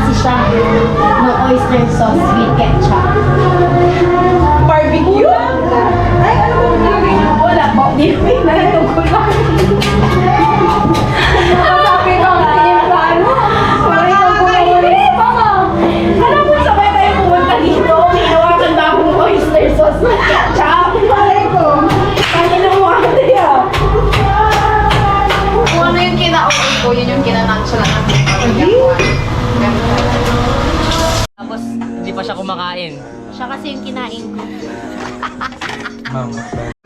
Kasi siya ng oyster sauce with ketchup. Barbecue? Ay, ano ba niyo? Wala po, di ko pinalagyan ko lang. Pa siya kasi yung kinain ko.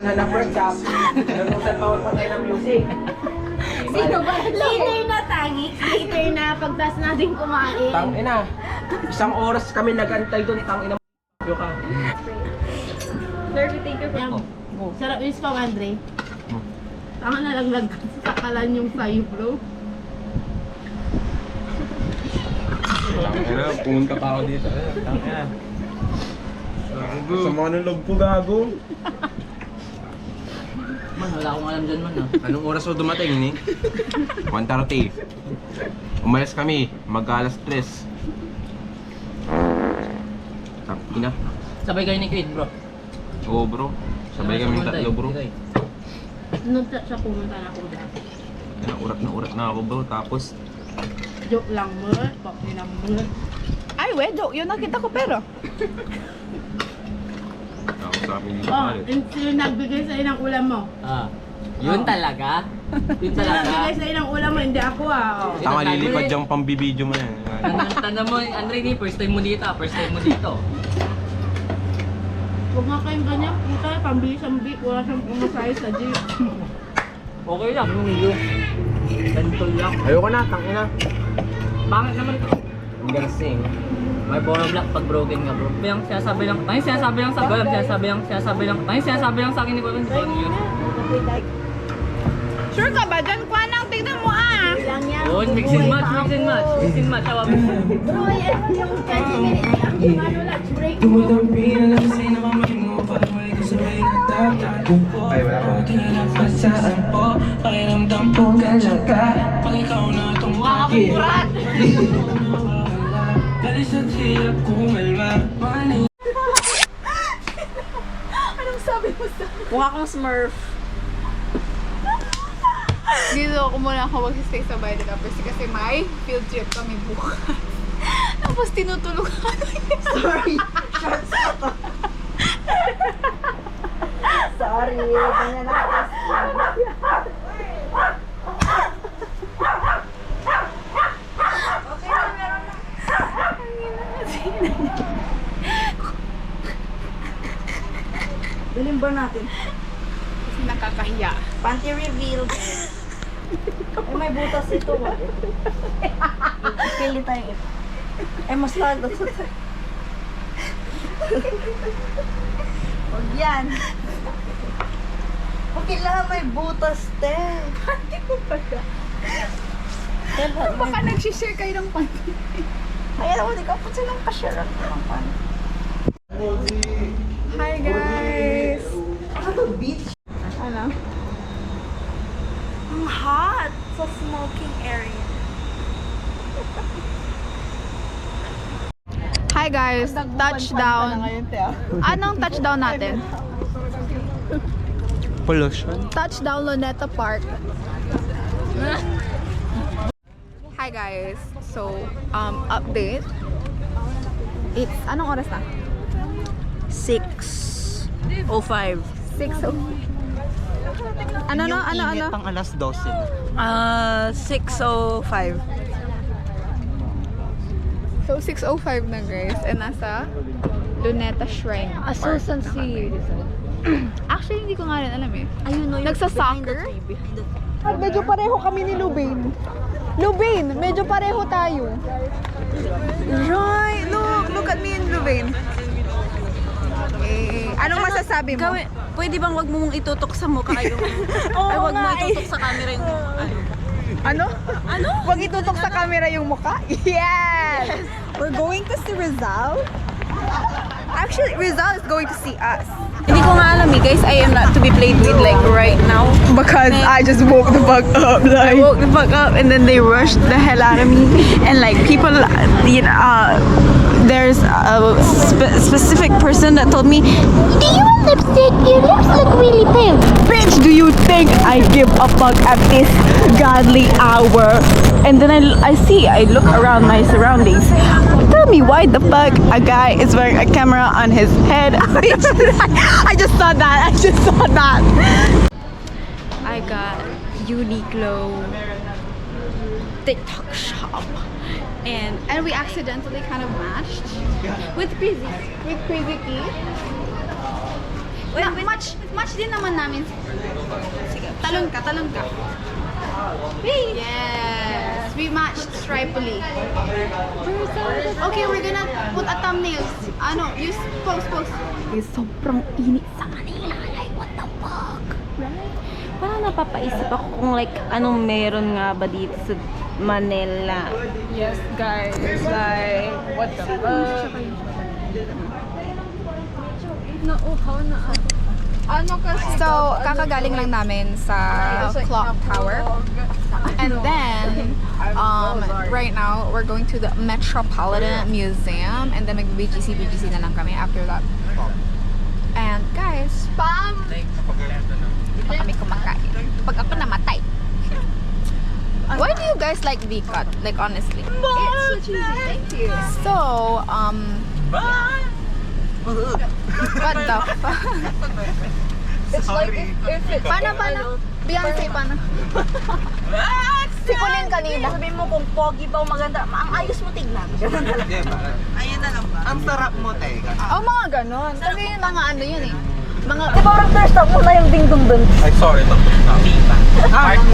Nanap-workshop. Nanusan pa pa tayo ng music. Sino ba? Later na tangi. Later na pagtas natin kumain. Tang ina. Isang oras kami nagantay doon. Tang ina. Yo ka. Yan. Sarap yung spam, Andre. Tama na lang lag sa kalan yung sayo, bro. Tangina, pumunta pa ako dito. Eh, Tangina. Sama ng loob ko, gago. Man, wala akong alam dyan man ah. Anong oras mo dumating ni? 1.30. Umalis kami, mag-alas 3. Tangina. Sabay kayo ni Creed bro. Oo bro. Sabay kami tatlo bro. Nung ta- siya pumunta na ako dyan. Kaya urat na urat na ako bro. Tapos, Joke lang mo. Papi lang mo. Ay, we, joke. Yun nakita ko pero. ako sa amin dito Oh, yung sino nagbigay sa'yo ng ulam mo? Ah. Yun Oh. talaga? Yun Sino talaga? nagbigay sa'yo ng ulam mo? Hindi ako ah. Oh. Tama lilipad yung pambibidyo mo yan. Tandaan mo, Andre, ni first time mo dito ah. First time mo dito. Huwag nga kayong ganyan. Puta, pambili siyang beef. Wala siyang pumasaya sa jeep. Okay lang. Ganito lang. Ayoko na, tang ina. Bakit naman ito? I'm gonna sing. May Bora Black pag broken nga bro. Yung sinasabi lang, ay sinasabi lang sa Golam, sinasabi lang, sinasabi lang, ay sinasabi lang sa akin ni Golam, di ko alam yun. Sure ka ba? Diyan kwa nang tignan mo ah. Lang yan. Mix and match, mix and match, mix and match, awa mo. Bro, yan yung 20 minutes lang. Yung ano, lunch break mo. Ay, wala ka. Mukha kang smurf. Dito ako muna ako mag-stay sa bahay nila kasi kasi may field trip kami bukas. Tapos tinutulog ako. Sorry. Sorry, ganyan na. Bilhin ba natin? Nakakahiya. Panty reveal. Ay, may butas ito. Pili tayo ito. Ay, mas lalo. Huwag yan. Huwag kailangan may butas, te. Panty ko pa ka. Baka nag-share kayo ng panty. Ay, alam mo, di ka po silang pa-share ng panty. Hi guys! Beach? Ano? Ang hot sa smoking area. Hi guys, touchdown. Anong touchdown natin? Pollution? Touchdown Luneta Park. Hi guys. So, um, update. It's, anong oras na? 6.05. 6 oh. Ano no? Ano ano? Pang alas 12 na. Ah, 6.05. So, 6.05 na guys. And nasa Luneta Shrine Park na kami. Actually, hindi ko nga rin alam eh. Ayun no, Nagsa-soccer? Medyo pareho kami ni Lubin. Lubin, medyo pareho tayo. Right, look, look at me and Lubin. Eh, anong masasabi mo? Gawin, pwede bang wag mo mong itutok sa mukha yung... ay, wag mo itutok sa camera yung... Ano? Ano? Ano? Huwag itutok sa camera yung mukha? Yes! We're going to see Rizal. Actually, Rizal is going to see us. Hindi ko nga alam eh, guys. I am not to be played with like right now. Because I just woke the fuck up. I woke the fuck up and then they rushed the hell out of me. And like people, you know, uh, there's a spe- specific person that told me, Do you want lipstick? Your lips look really pale. Bitch, do you think I give a fuck at this godly hour? And then I, I see, I look around my surroundings. Tell me why the fuck a guy is wearing a camera on his head. I just saw that. I just saw that. I got Uniqlo TikTok shop. And And we accidentally kind of matched with Crazy. With Crazy Key. Na, match, match din naman namin. Sige, talon ka, talon ka. Yes, we matched stripily. Okay, we're gonna put a thumbnail. Ano, use post, post. sobrang init sa kanila. Like, what the fuck? Right? Parang napapaisip ako kung like, anong meron nga ba dito sa Manila. Yes, guys. Like, what the fuck? Ano kasi? So, kakagaling lang namin sa clock tower. And then, um, right now, we're going to the Metropolitan Museum. And then mag-BGC, BGC na lang kami after that. And guys, pam! Dito kami kumakain. Pag ako namatay. Why do you guys like V-cut? Like, honestly. It's so cheesy. Thank you. So, um... What the fuck? It's like if, if it... Paano, paano? Beyonce, paano? si Pauline kanina. Sabi mo kung pogi ba o maganda, ang ayos mo tignan. Ayun na lang ba? Ang sarap mo, teka. Oh, mga ganon. Kasi yung mga ano yun eh. Mga... Di ba parang first up mo na yung ding dong dun? Ay, sorry. Ito.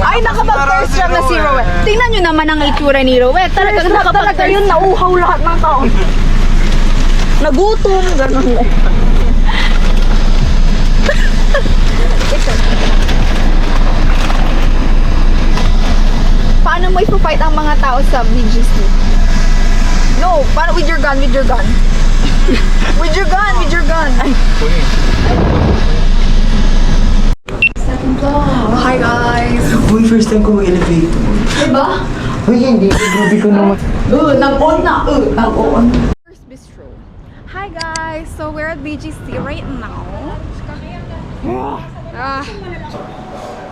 Ay, nakapag-first round na si Rowet. Tingnan nyo naman ang itsura ni Rowet. Talagang nakapag-first yun, nauhaw lahat ng tao. Nagutom, ganun eh. Paano mo ipo-fight ang mga tao sa BGC? No, paano with your gun, with your gun? with your gun, with your gun. Hi Time ko mag-elevator. Diba? Uy, hindi. Grabe ko naman. Uh, nag-on na, uh, nag-on. First Bistro. Hi guys! So we're at BGC right now. Ah. Oh